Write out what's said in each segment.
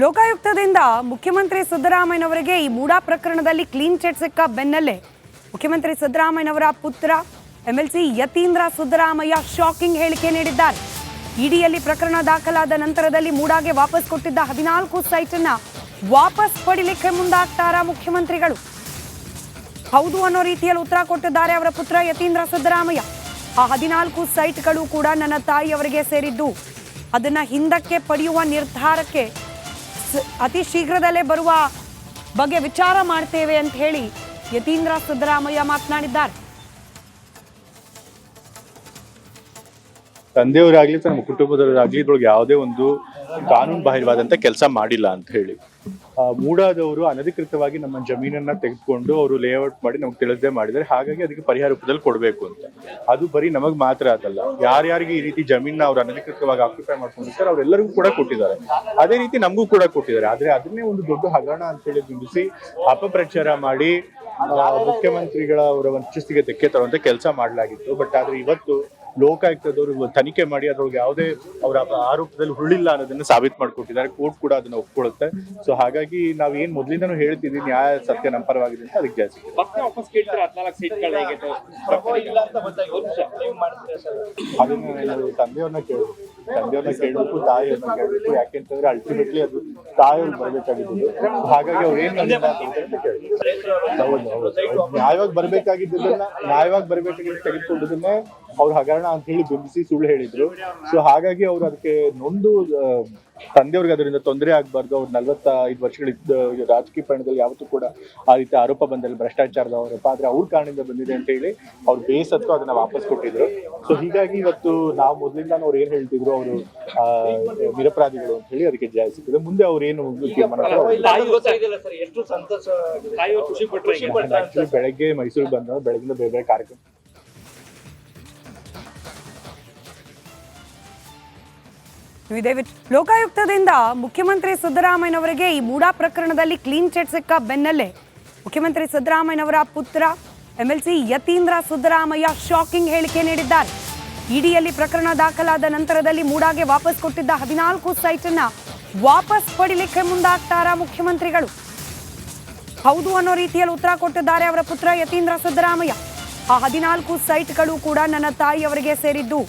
ಲೋಕಾಯುಕ್ತದಿಂದ ಮುಖ್ಯಮಂತ್ರಿ ಸಿದ್ದರಾಮಯ್ಯನವರಿಗೆ ಈ ಮೂಡಾ ಪ್ರಕರಣದಲ್ಲಿ ಕ್ಲೀನ್ ಚಿಟ್ ಸಿಕ್ಕ ಬೆನ್ನಲ್ಲೇ ಮುಖ್ಯಮಂತ್ರಿ ಸಿದ್ದರಾಮಯ್ಯನವರ ಪುತ್ರ ಎಂಎಲ್ಸಿ ಯತೀಂದ್ರ ಸಿದ್ದರಾಮಯ್ಯ ಶಾಕಿಂಗ್ ಹೇಳಿಕೆ ನೀಡಿದ್ದಾರೆ. ಇಡಿಯಲ್ಲಿ ಪ್ರಕರಣ ದಾಖಲಾದ ನಂತರದಲ್ಲಿ ಮೂಡಾಗೆ ವಾಪಸ್ ಕೊಟ್ಟಿದ್ದ ಹದಿನಾಲ್ಕು ಸೈಟ್ ಅನ್ನ ವಾಪಸ್ ಪಡಿಲಿಕ್ಕೆ ಮುಂದಾಗ್ತಾರ ಮುಖ್ಯಮಂತ್ರಿಗಳು. ಹೌದು ಅನ್ನೋ ರೀತಿಯಲ್ಲಿ ಉತ್ತರ ಕೊಟ್ಟಿದ್ದಾರೆ ಅವರ ಪುತ್ರ ಯತೀಂದ್ರ ಸಿದ್ದರಾಮಯ್ಯ. ಆ ಹದಿನಾಲ್ಕು ಸೈಟ್ಗಳು ಕೂಡ ನನ್ನ ತಾಯಿಯವರಿಗೆ ಸೇರಿದ್ದು. ಅದನ್ನ ಹಿಂದಕ್ಕೆ ಪಡೆಯುವ ನಿರ್ಧಾರಕ್ಕೆ ಅತಿ ಶೀಘ್ರದಲ್ಲೇ ಬರುವ ಬಗ್ಗೆ ವಿಚಾರ ಮಾಡ್ತೇವೆ ಅಂತ ಹೇಳಿ ಯತೀಂದ್ರ ಸಿದ್ದರಾಮಯ್ಯ ಮಾತನಾಡಿದ್ದಾರೆ. ತಂದೆಯವರಾಗ್ಲಿ ತಮ್ಮ ಕುಟುಂಬದವರಾಗ್ಲಿ ಇದ್ರೊಳಗೆ ಯಾವುದೇ ಒಂದು ಕಾನೂನು ಬಾಹಿರವಾದಂತ ಕೆಲಸ ಮಾಡಿಲ್ಲ ಅಂತ ಹೇಳಿ. ಮೂಡಾದವರು ಅನಧಿಕೃತವಾಗಿ ನಮ್ಮ ಜಮೀನನ್ನ ತೆಗೆದುಕೊಂಡು ಅವರು ಲೇಔಟ್ ಮಾಡಿ ನಮ್ಗೆ ತಿಳಿಸದೆ ಮಾಡಿದರೆ ಹಾಗಾಗಿ ಅದಕ್ಕೆ ಪರಿಹಾರ ರೂಪದಲ್ಲಿ ಕೊಡಬೇಕು ಅಂತ. ಅದು ಬರೀ ನಮಗ್ ಮಾತ್ರ ಅದಲ್ಲ. ಯಾರ್ಯಾರಿಗೆ ಈ ರೀತಿ ಜಮೀನ ಅವ್ರು ಅನಧಿಕೃತವಾಗಿ ಆಕ್ಯುಪೈ ಮಾಡ್ಕೊಂಡಿರ್ತಾರೆ ಅವರೆಲ್ಲರಿಗೂ ಕೂಡ ಕೊಟ್ಟಿದ್ದಾರೆ. ಅದೇ ರೀತಿ ನಮಗೂ ಕೂಡ ಕೊಟ್ಟಿದ್ದಾರೆ. ಆದ್ರೆ ಅದನ್ನೇ ಒಂದು ದೊಡ್ಡ ಹಗರಣ ಅಂತ ಹೇಳಿ ಬಿಂಬಿಸಿ ಅಪಪ್ರಚಾರ ಮಾಡಿ ಮುಖ್ಯಮಂತ್ರಿಗಳ ಅವರ ವರ್ಚಸ್ಸಿಗೆ ಧಕ್ಕೆ ತರುವಂತ ಕೆಲಸ ಮಾಡಲಾಗಿತ್ತು. ಬಟ್ ಆದ್ರೆ ಇವತ್ತು ಲೋಕಾಯುಕ್ತದವರು ತನಿಖೆ ಮಾಡಿ ಅದ್ರೊಳಗೆ ಯಾವುದೇ ಅವರ ಆರೋಪದಲ್ಲಿ ಹುಳ್ಳಿಲ್ಲ ಅನ್ನೋದನ್ನ ಸಾಬೀತು ಮಾಡ್ಕೊಟ್ಟಿದ್ದಾರೆ. ಕೋರ್ಟ್ ಕೂಡ ಅದನ್ನ ಒಪ್ಕೊಳ್ಳುತ್ತೆ ಸೊ ಹಾಗಾಗಿ ನಾವ್ ಏನ್ ಮೊದ್ಲಿಂದನೂ ಹೇಳ್ತಿದ್ವಿ ನ್ಯಾಯ ಸತ್ಯ ನಮ್ಮ ಪರವಾಗಿದೆ ಅಂತ ಅದಕ್ಕೆ ಜಾಸ್ತಿ. ಅದನ್ನ ನಾವು ತಂದೆಯವ್ರನ್ನ ಕೇಳಬೇಕು. ತಂದೆಯವ್ರನ್ನ ಕೇಳಬೇಕು ತಾಯಿಯವ್ರನ್ನ ಕೇಳಬೇಕು ಯಾಕೆಂತಂದ್ರೆ ಅಲ್ಟಿಮೇಟ್ಲಿ ಅದು ತಾಯಿಯವ್ರು ಬರ್ಬೇಕಾಗಿದ್ದು ಹಾಗಾಗಿ ಅವ್ರು ಏನ್ ನ್ಯಾಯವಾಗಿ ಬರ್ಬೇಕಾಗಿದ್ದನ್ನ ನ್ಯಾಯವಾಗಿ ಬರ್ಬೇಕಾಗಿದ್ದು ತೆಗೆದುಕೊಂಡದನ್ನೇ ಅವ್ರು ಹಗರಣ ಅಂತ ಹೇಳಿ ಬಿಂಬಿಸಿ ಸುಳ್ಳು ಹೇಳಿದ್ರು. ಸೊ ಹಾಗಾಗಿ ಅವ್ರು ಅದಕ್ಕೆ ನೊಂದು ತಂದೆಯವ್ರಿಗೆ ಅದರಿಂದ ತೊಂದರೆ ಆಗ್ಬಾರ್ದು. ಅವ್ರು ನಲ್ವತ್ತ ಐದು ವರ್ಷಗಳಿದ್ದ ರಾಜಕೀಯ ಪಯಣದಲ್ಲಿ ಯಾವತ್ತೂ ಕೂಡ ಆ ರೀತಿ ಆರೋಪ ಬಂದಲ್ಲಿ ಭ್ರಷ್ಟಾಚಾರದ ಆರೋಪ. ಆದ್ರೆ ಅವ್ರ ಕಾರಣದಿಂದ ಬಂದಿದೆ ಅಂತ ಹೇಳಿ ಅವ್ರು ಬೇಸತ್ತು ಅದನ್ನ ವಾಪಸ್ ಕೊಟ್ಟಿದ್ರು. ಸೊ ಹೀಗಾಗಿ ಇವತ್ತು ನಾವು ಮೊದಲಿಂದ ಅವ್ರು ಏನ್ ಹೇಳ್ತಿದ್ರು ಅವರು ಆ ನಿರಪರಾಧಿಗಳು ಅಂತ ಹೇಳಿ ಅದಕ್ಕೆ ಜಯ ಸಿಕ್ಕಿದೆ. ಮುಂದೆ ಅವ್ರು ಏನು ತೀರ್ಮಾನ ಮಾಡ್ತಾರೋ? ಅವ್ರು ತಾಯಿ ಸರ್. ಎಷ್ಟು ಸಂತೋಷ ತಾಯಿಯವರು ಖುಷಿ ಪಟ್ರು ಖುಷಿ ಬೆಳಗ್ಗೆ ಮೈಸೂರಿಗೆ ಬಂದ ಬೆಳಗಿಂದ ಬೇರೆ ಬೇರೆ ಕಾರ್ಯಕ್ರಮ ಇದೇ ಲೋಕಾಯುಕ್ತದಿಂದ ಮುಖ್ಯಮಂತ್ರಿ ಸಿದ್ದರಾಮಯ್ಯನವರಿಗೆ ಈ ಮೂಡಾ ಪ್ರಕರಣದಲ್ಲಿ ಕ್ಲೀನ್ ಚಿಟ್ ಸಿಕ್ಕ ಬೆನ್ನಲ್ಲೇ ಮುಖ್ಯಮಂತ್ರಿ ಸಿದ್ದರಾಮಯ್ಯನವರ ಪುತ್ರ ಎಂಎಲ್ಸಿ ಯತೀಂದ್ರ ಸಿದ್ದರಾಮಯ್ಯ ಶಾಕಿಂಗ್ ಹೇಳಿಕೆ ನೀಡಿದ್ದಾರೆ. ಇಡಿಯಲ್ಲಿ ಪ್ರಕರಣ ದಾಖಲಾದ ನಂತರದಲ್ಲಿ ಮೂಡಾಗೆ ವಾಪಸ್ ಕೊಟ್ಟಿದ್ದ ಹದಿನಾಲ್ಕು ಸೈಟ್ ಅನ್ನ ವಾಪಸ್ ಪಡಿಲಿಕ್ಕೆ ಮುಂದಾಗ್ತಾರಾ ಮುಖ್ಯಮಂತ್ರಿಗಳು? ಹೌದು ಅನ್ನೋ ರೀತಿಯಲ್ಲಿ ಉತ್ತರ ಕೊಟ್ಟಿದ್ದಾರೆ ಅವರ ಪುತ್ರ ಯತೀಂದ್ರ ಸಿದ್ದರಾಮಯ್ಯ. ಆ ಹದಿನಾಲ್ಕು ಸೈಟ್ಗಳು ಕೂಡ ನನ್ನ ತಾಯಿಯವರಿಗೆ ಸೇರಿದ್ದು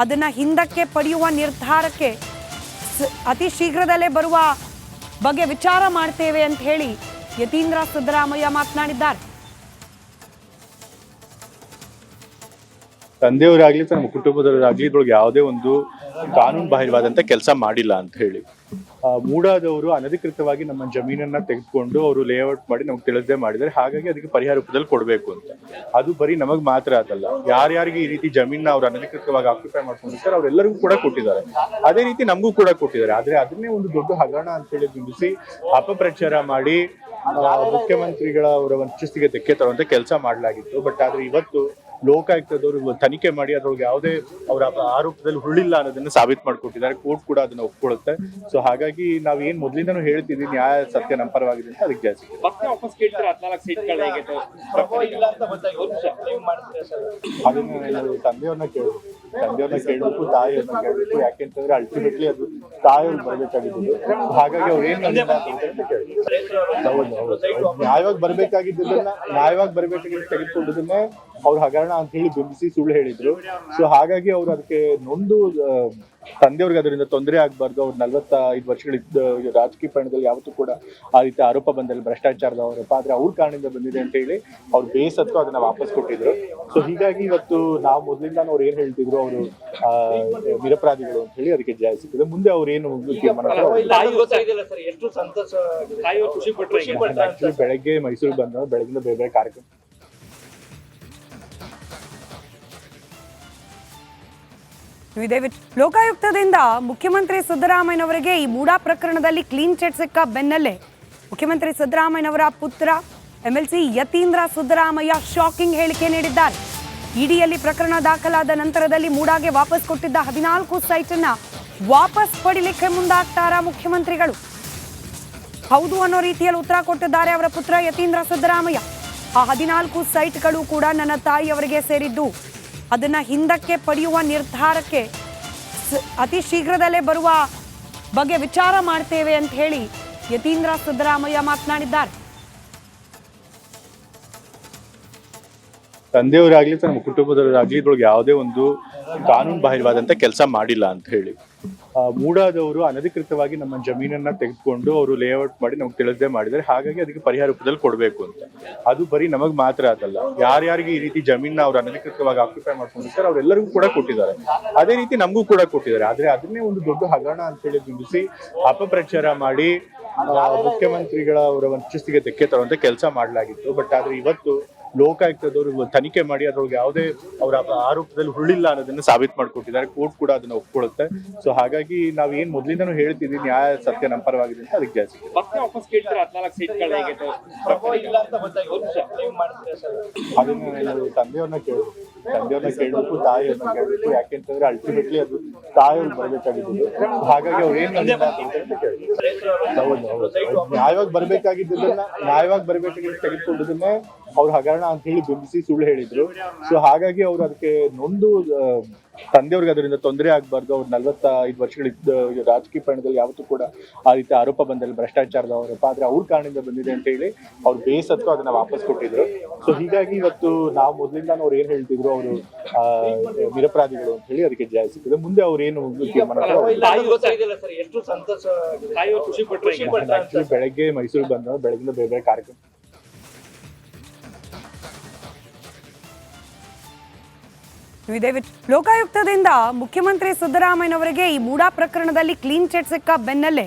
ಅದನ್ನ ಹಿಂದಕ್ಕೆ ಪಡೆಯುವ ನಿರ್ಧಾರಕ್ಕೆ ಅತಿ ಶೀಘ್ರದಲ್ಲೇ ಬರುವ ಬಗ್ಗೆ ವಿಚಾರ ಮಾಡ್ತೇವೆ ಅಂತ ಹೇಳಿ ಯತೀಂದ್ರ ಸಿದ್ದರಾಮಯ್ಯ ಮಾತನಾಡಿದ್ದಾರೆ. ತಂದೆಯವರಾಗ್ಲಿ ತಮ್ಮ ಕುಟುಂಬದವರಾಗ್ಲಿ ಇದ್ರೊಳಗೆ ಯಾವುದೇ ಒಂದು ಕಾನೂನು ಬಾಹಿರವಾದಂತ ಕೆಲಸ ಮಾಡಿಲ್ಲ ಅಂತ ಹೇಳಿ. ಮೂಡಾದವರು ಅನಧಿಕೃತವಾಗಿ ನಮ್ಮ ಜಮೀನನ್ನ ತೆಗೆದುಕೊಂಡು ಅವರು ಲೇಔಟ್ ಮಾಡಿ ನಮ್ಗೆ ತಿಳಿದೇ ಮಾಡಿದರೆ ಹಾಗಾಗಿ ಅದಕ್ಕೆ ಪರಿಹಾರ ರೂಪದಲ್ಲಿ ಕೊಡಬೇಕು ಅಂತ. ಅದು ಬರೀ ನಮಗ್ ಮಾತ್ರ ಅದಲ್ಲ. ಯಾರ್ಯಾರಿಗೆ ಈ ರೀತಿ ಜಮೀನ ಅವ್ರು ಅನಧಿಕೃತವಾಗಿ ಆಕ್ಯುಪೈ ಮಾಡ್ಕೊಂಡಿರ್ತಾರೆ ಅವರೆಲ್ಲರಿಗೂ ಕೂಡ ಕೊಟ್ಟಿದ್ದಾರೆ. ಅದೇ ರೀತಿ ನಮಗೂ ಕೂಡ ಕೊಟ್ಟಿದ್ದಾರೆ. ಆದ್ರೆ ಅದನ್ನೇ ಒಂದು ದೊಡ್ಡ ಹಗರಣ ಅಂತ ಹೇಳಿ ಬಿಂಬಿಸಿ ಅಪಪ್ರಚಾರ ಮಾಡಿ ಮುಖ್ಯಮಂತ್ರಿಗಳ ಅವರ ವರ್ಚಸ್ಸಿಗೆ ಧಕ್ಕೆ ತರುವಂತ ಕೆಲಸ ಮಾಡಲಾಗಿತ್ತು. ಬಟ್ ಆದ್ರೆ ಇವತ್ತು ಲೋಕಾಯುಕ್ತದವರು ತನಿಖೆ ಮಾಡಿ ಅದ್ರೊಳಗೆ ಯಾವುದೇ ಅವರ ಆರೋಪದಲ್ಲಿ ಹುಳಿಲ್ಲ ಅನ್ನೋದನ್ನ ಸಾಬೀತು ಮಾಡ್ಕೊಟ್ಟಿದ್ದಾರೆ ಕೋರ್ಟ್ ಕೂಡ ಅದನ್ನ ಒಪ್ಕೊಳ್ಳುತ್ತೆ ಸೊ ಹಾಗಾಗಿ ನಾವು ಏನ್ ಮೊದಲಿಂದನೂ ಹೇಳ್ತಿದ್ವಿ ನ್ಯಾಯ ಸತ್ಯ ನಮ್ಮ ಪರವಾಗಿದೆ ಅಂತ ಅದಕ್ಕೆ ಜಾಸ್ತಿ ಅದನ್ನ ತಂದೆಯವ್ರನ್ನ ಕೇಳಬೇಕು ತಂದೆಯವ್ರನ್ನ ಕೇಳಬೇಕು ತಾಯಿಯವ್ರನ್ನ ಕೇಳಬೇಕು ಯಾಕೆಂತಂದ್ರೆ ಅಲ್ಟಿಮೇಟ್ಲಿ ಅದು ತಾಯಿಯವ್ರು ಬರಬೇಕಾಗಿದ್ದು ಹಾಗಾಗಿ ಅವ್ರು ಏನ್ ನ್ಯಾಯವಾಗಿ ಬರ್ಬೇಕಾಗಿದ್ದನ್ನ ನ್ಯಾಯವಾಗಿ ಬರಬೇಕಾಗಿದ್ದು ತೆಗೆದುಕೊಂಡದನ್ನೇ ಅವ್ರು ಹಗರಣ ಅಂತ ಹೇಳಿ ಬಿಂಬಿಸಿ ಸುಳ್ಳು ಹೇಳಿದ್ರು. ಸೊ ಹಾಗಾಗಿ ಅವ್ರು ಅದಕ್ಕೆ ನೊಂದು ತಂದೆಯವ್ರಿಗೆ ಅದರಿಂದ ತೊಂದರೆ ಆಗ್ಬಾರ್ದು. ಅವ್ರು ನಲ್ವತ್ತ ಐದು ವರ್ಷಗಳಿದ್ದ ರಾಜಕೀಯ ಪಯಣದಲ್ಲಿ ಯಾವತ್ತೂ ಕೂಡ ಆ ರೀತಿ ಆರೋಪ ಬಂದಲ್ಲಿ ಭ್ರಷ್ಟಾಚಾರದ ಆರೋಪ. ಆದ್ರೆ ಅವ್ರ ಕಾರಣದಿಂದ ಬಂದಿದೆ ಅಂತ ಹೇಳಿ ಅವ್ರು ಬೇಸತ್ತು ಅದನ್ನ ವಾಪಸ್ ಕೊಟ್ಟಿದ್ರು. ಸೊ ಹೀಗಾಗಿ ಇವತ್ತು ನಾವು ಮೊದಲಿಂದ ಅವ್ರು ಏನ್ ಹೇಳ್ತಿದ್ರು ಅವರು ನಿರಪರಾಧಿಗಳು ಅಂತ ಹೇಳಿ ಅದಕ್ಕೆ ಜಯ ಸಿಕ್ಕಿದೆ. ಮುಂದೆ ಅವ್ರು ಏನು ಬೆಳಗ್ಗೆ ಮೈಸೂರಿಗೆ ಬಂದ ಬೆಳಗಿನ ಬೇರೆ ಬೇರೆ ಕಾರ್ಯಕ್ರಮ ಇದೇ ಲೋಕಾಯುಕ್ತದಿಂದ ಮುಖ್ಯಮಂತ್ರಿ ಸಿದ್ದರಾಮಯ್ಯನವರಿಗೆ ಈ ಮೂಡಾ ಪ್ರಕರಣದಲ್ಲಿ ಕ್ಲೀನ್ ಚಿಟ್ ಸಿಕ್ಕ ಬೆನ್ನಲ್ಲೇ ಮುಖ್ಯಮಂತ್ರಿ ಸಿದ್ದರಾಮಯ್ಯನವರ ಪುತ್ರ ಎಂಎಲ್ಸಿ ಯತೀಂದ್ರ ಸಿದ್ದರಾಮಯ್ಯ ಶಾಕಿಂಗ್ ಹೇಳಿಕೆ ನೀಡಿದ್ದಾರೆ. ಇಡಿಯಲ್ಲಿ ಪ್ರಕರಣ ದಾಖಲಾದ ನಂತರದಲ್ಲಿ ಮೂಡಾಗೆ ವಾಪಸ್ ಕೊಟ್ಟಿದ್ದ ಹದಿನಾಲ್ಕು ಸೈಟ್ ಅನ್ನ ವಾಪಸ್ ಪಡಿಲಿಕ್ಕೆ ಮುಂದಾಗ್ತಾರಾ ಮುಖ್ಯಮಂತ್ರಿಗಳು? ಹೌದು ಅನ್ನೋ ರೀತಿಯಲ್ಲಿ ಉತ್ತರ ಕೊಟ್ಟಿದ್ದಾರೆ ಅವರ ಪುತ್ರ ಯತೀಂದ್ರ ಸಿದ್ದರಾಮಯ್ಯ. ಆ ಹದಿನಾಲ್ಕು ಸೈಟ್ಗಳು ಕೂಡ ನನ್ನ ತಾಯಿಯವರಿಗೆ ಸೇರಿದ್ದು ಅದನ್ನ ಹಿಂದಕ್ಕೆ ಪಡೆಯುವ ನಿರ್ಧಾರಕ್ಕೆ ಅತಿ ಶೀಘ್ರದಲ್ಲೇ ಬರುವ ಬಗ್ಗೆ ವಿಚಾರ ಮಾಡ್ತೇವೆ ಅಂತ ಹೇಳಿ ಯತೀಂದ್ರ ಸಿದ್ದರಾಮಯ್ಯ ಮಾತನಾಡಿದ್ದಾರೆ. ತಂದೆಯವರಾಗ್ಲಿ ತಮ್ಮ ಕುಟುಂಬದವರಾಗ್ಲಿ ಇದ್ರೊಳಗೆ ಯಾವುದೇ ಒಂದು ಕಾನೂನು ಬಾಹಿರವಾದಂಥ ಕೆಲಸ ಮಾಡಿಲ್ಲ ಅಂತ ಹೇಳಿ. ಮೂಡಾದವರು ಅನಧಿಕೃತವಾಗಿ ನಮ್ಮ ಜಮೀನನ್ನ ತೆಗೆದುಕೊಂಡು ಅವರು ಲೇಔಟ್ ಮಾಡಿ ನಮ್ಗೆ ತಿಳಿದೇ ಮಾಡಿದ್ದಾರೆ. ಹಾಗಾಗಿ ಅದಕ್ಕೆ ಪರಿಹಾರ ರೂಪದಲ್ಲಿ ಕೊಡಬೇಕು ಅಂತ. ಅದು ಬರೀ ನಮಗ್ ಮಾತ್ರ ಅದಲ್ಲ. ಯಾರ್ಯಾರಿಗೆ ಈ ರೀತಿ ಜಮೀನ್ ಅವ್ರು ಅನಧಿಕೃತವಾಗಿ ಆಕ್ಯುಪೈ ಮಾಡ್ಕೊಂಡಿರ್ತಾರೆ ಅವರೆಲ್ಲರಿಗೂ ಕೂಡ ಕೊಟ್ಟಿದ್ದಾರೆ. ಅದೇ ರೀತಿ ನಮಗೂ ಕೂಡ ಕೊಟ್ಟಿದ್ದಾರೆ. ಆದ್ರೆ ಅದನ್ನೇ ಒಂದು ದೊಡ್ಡ ಹಗರಣ ಅಂತ ಹೇಳಿ ಬಿಂಬಿಸಿ ಅಪಪ್ರಚಾರ ಮಾಡಿ ಮುಖ್ಯಮಂತ್ರಿಗಳ ಅವರ ವಂಚಸ್ತಿಗೆ ಧಕ್ಕೆ ತರುವಂತ ಕೆಲಸ ಮಾಡಲಾಗಿತ್ತು. ಬಟ್ ಆದ್ರೆ ಇವತ್ತು ಲೋಕಾಯುಕ್ತದವರು ತನಿಖೆ ಮಾಡಿ ಅದರೊಳಗೆ ಯಾವುದೇ ಅವರ ಆರೋಪದಲ್ಲಿ ಹುಳಿಲ್ಲ ಅನ್ನೋದನ್ನ ಸಾಬೀತು ಮಾಡಿಕೊಟ್ಟಿದ್ದಾರೆ. ಕೋರ್ಟ್ ಕೂಡ ಅದನ್ನ ಒಪ್ಕೊಳ್ಳುತ್ತೆ ಸೊ ಹಾಗಾಗಿ ನಾವು ಏನ್ ಮೊದಲಿಂದನೂ ಹೇಳ್ತಿದ್ವಿ ನ್ಯಾಯ ಸತ್ಯ ನಮ್ಮ ಪರವಾಗಿದೆ ಅಂತ ಅದಕ್ಕೆ ಜಾಸ್ತಿ. ಅದನ್ನ ನಾವು ತಂದೆಯವ್ರನ್ನ ಕೇಳಬೇಕು. ತಂದೆಯವ್ರನ್ನ ಕೇಳಬೇಕು ತಾಯಿಯವ್ರನ್ನ ಕೇಳಬೇಕು ಯಾಕೆಂತಂದ್ರೆ ಅಲ್ಟಿಮೇಟ್ಲಿ ಅದು ತಾಯಿಯವ್ರು ಬರಬೇಕಾಗಿದ್ದು ಹಾಗಾಗಿ ಅವ್ರು ಏನ್. ನ್ಯಾಯವಾಗಿ ಬರ್ಬೇಕಾಗಿದ್ದನ್ನ ನ್ಯಾಯವಾಗಿ ಬರ್ಬೇಕಾಗಿದ್ದು ತೆಗೆದುಕೊಂಡದನ್ನೇ ಅವ್ರು ಹಗರಣ ಅಂತ ಹೇಳಿ ಬಿಂಬಿಸಿ ಸುಳ್ಳು ಹೇಳಿದ್ರು. ಸೊ ಹಾಗಾಗಿ ಅವ್ರು ಅದಕ್ಕೆ ನೊಂದು ತಂದೆಯವ್ರಿಗೆ ಅದರಿಂದ ತೊಂದರೆ ಆಗ್ಬಾರ್ದು. ಅವ್ರು ನಲ್ವತ್ತ ಐದು ವರ್ಷಗಳಿದ್ದ ರಾಜಕೀಯ ಪಯಣದಲ್ಲಿ ಯಾವತ್ತೂ ಕೂಡ ಆ ರೀತಿ ಆರೋಪ ಬಂದಲ್ಲಿ ಭ್ರಷ್ಟಾಚಾರದ ಆರೋಪ. ಆದ್ರೆ ಅವ್ರ ಕಾರಣದಿಂದ ಬಂದಿದೆ ಅಂತ ಹೇಳಿ ಅವ್ರು ಬೇಸತ್ತು ಅದನ್ನ ವಾಪಸ್ ಕೊಟ್ಟಿದ್ರು. ಸೊ ಹೀಗಾಗಿ ಇವತ್ತು ನಾವು ಮೊದಲಿಂದ ಅವ್ರು ಏನ್ ಹೇಳ್ತಿದ್ರು ಅವರು ನಿರಪರಾಧಿಗಳು ಅಂತ ಹೇಳಿ ಅದಕ್ಕೆ ಜಯ ಸಿಕ್ಕಿದೆ. ಮುಂದೆ ಅವ್ರು ಏನು ಬೆಳಗ್ಗೆ ಮೈಸೂರಿಗೆ ಬಂದ ಬೆಳಗಿನ ಬೇರೆ ಬೇರೆ ಕಾರ್ಯಕ್ರಮ ಇದೇ ಲೋಕಾಯುಕ್ತದಿಂದ ಮುಖ್ಯಮಂತ್ರಿ ಸಿದ್ದರಾಮಯ್ಯನವರಿಗೆ ಈ ಮೂಡಾ ಪ್ರಕರಣದಲ್ಲಿ ಕ್ಲೀನ್ ಚಿಟ್ ಸಿಕ್ಕ ಬೆನ್ನಲ್ಲೇ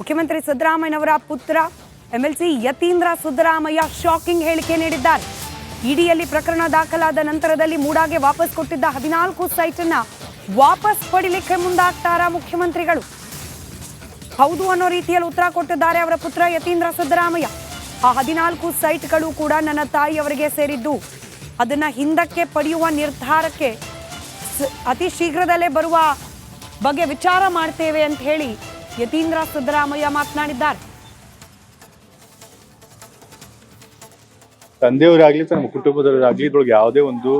ಮುಖ್ಯಮಂತ್ರಿ ಸಿದ್ದರಾಮಯ್ಯನವರ ಪುತ್ರ ಎಂಎಲ್ಸಿ ಯತೀಂದ್ರ ಸಿದ್ದರಾಮಯ್ಯ ಶಾಕಿಂಗ್ ಹೇಳಿಕೆ ನೀಡಿದ್ದಾರೆ. ಇಡಿಯಲ್ಲಿ ಪ್ರಕರಣ ದಾಖಲಾದ ನಂತರದಲ್ಲಿ ಮೂಡಾಗೆ ವಾಪಸ್ ಕೊಟ್ಟಿದ್ದ ಹದಿನಾಲ್ಕು ಸೈಟ್ ಅನ್ನ ವಾಪಸ್ ಪಡಿಲಿಕ್ಕೆ ಮುಂದಾಗ್ತಾರ ಮುಖ್ಯಮಂತ್ರಿಗಳು? ಹೌದು ಅನ್ನೋ ರೀತಿಯಲ್ಲಿ ಉತ್ತರ ಕೊಟ್ಟಿದ್ದಾರೆ ಅವರ ಪುತ್ರ ಯತೀಂದ್ರ ಸಿದ್ದರಾಮಯ್ಯ. ಆ ಹದಿನಾಲ್ಕು ಸೈಟ್ಗಳು ಕೂಡ ನನ್ನ ತಾಯಿಯವರಿಗೆ ಸೇರಿದ್ದು ಅದನ್ನ ಹಿಂದಕ್ಕೆ ಪಡೆಯುವ ನಿರ್ಧಾರಕ್ಕೆ ಅತಿ ಶೀಘ್ರದಲ್ಲೇ ಬರುವ ಬಗ್ಗೆ ವಿಚಾರ ಮಾಡ್ತೇವೆ ಅಂತ ಹೇಳಿ ಯತೀಂದ್ರ ಸಿದ್ದರಾಮಯ್ಯ ಮಾತನಾಡಿದ್ದಾರೆ. ತಂದೆಯವರಾಗ್ಲಿ, ತಮ್ಮ ಕುಟುಂಬದವರಾಗ್ಲಿ, ಇದ್ರೊಳಗೆ ಯಾವುದೇ ಒಂದು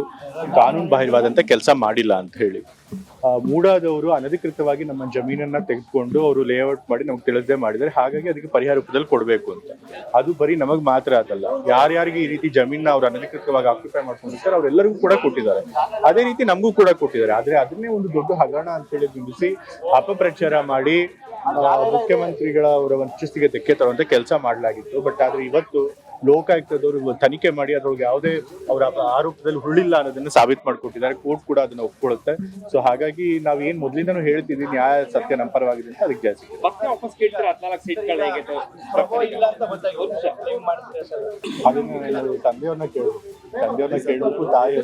ಕಾನೂನು ಬಾಹಿರವಾದಂತ ಕೆಲಸ ಮಾಡಿಲ್ಲ ಅಂತ ಹೇಳಿ. ಮೂಡಾದವರು ಅನಧಿಕೃತವಾಗಿ ನಮ್ಮ ಜಮೀನನ್ನ ತೆಗೆದುಕೊಂಡು ಅವರು ಲೇಔಟ್ ಮಾಡಿ ನಮ್ಗೆ ತಿಳಿಸದೆ ಮಾಡಿದ್ದಾರೆ. ಹಾಗಾಗಿ ಅದಕ್ಕೆ ಪರಿಹಾರ ರೂಪದಲ್ಲಿ ಕೊಡಬೇಕು ಅಂತ. ಅದು ಬರೀ ನಮಗ್ ಮಾತ್ರ ಅದಲ್ಲ. ಯಾರ್ಯಾರಿಗೆ ಈ ರೀತಿ ಜಮೀನ ಅವ್ರು ಅನಧಿಕೃತವಾಗಿ ಆಕ್ಯುಪೈ ಮಾಡ್ಕೊಂಡಿರ್ತಾರೆ ಅವರೆಲ್ಲರಿಗೂ ಕೂಡ ಕೊಟ್ಟಿದ್ದಾರೆ. ಅದೇ ರೀತಿ ನಮಗೂ ಕೂಡ ಕೊಟ್ಟಿದ್ದಾರೆ. ಆದ್ರೆ ಅದನ್ನೇ ಒಂದು ದೊಡ್ಡ ಹಗರಣ ಅಂತ ಹೇಳಿ ಬಿಂಬಿಸಿ ಅಪಪ್ರಚಾರ ಮಾಡಿ ಮುಖ್ಯಮಂತ್ರಿಗಳ ಅವರ ವಂಚಸ್ತಿಗೆ ಧಕ್ಕೆ ತರುವಂತ ಕೆಲಸ ಮಾಡಲಾಗಿತ್ತು. ಬಟ್ ಆದ್ರೆ ಇವತ್ತು ಲೋಕಾಯುಕ್ತದವರು ತನಿಖೆ ಮಾಡಿ ಅದ್ರೊಳಗೆ ಯಾವುದೇ ಅವರ ಆರೋಪದಲ್ಲಿ ಹುಳ್ಳಿಲ್ಲ ಅನ್ನೋದನ್ನ ಸಾಬೀತು ಮಾಡಿಕೊಟ್ಟಿದ್ದಾರೆ. ಕೋರ್ಟ್ ಕೂಡ ಅದನ್ನ ಒಪ್ಕೊಳ್ಳುತ್ತೆ ಸೊ ಹಾಗಾಗಿ ನಾವು ಏನ್ ಮೊದಲಿಂದನೂ ಹೇಳ್ತಿದ್ವಿ ನ್ಯಾಯ ಸತ್ಯ ನಮ್ಮ ಪರವಾಗಿದೆ ಅಂತ ಅದಕ್ಕೆ ಜಾಸ್ತಿ. ಅದನ್ನ ತಂದೆಯವ್ರನ್ನ ಕೇಳಬೇಕು ತಂದೆಯವ್ರನ್ನ ಕೇಳಬೇಕು ತಾಯಿಯವ್ರನ್ನ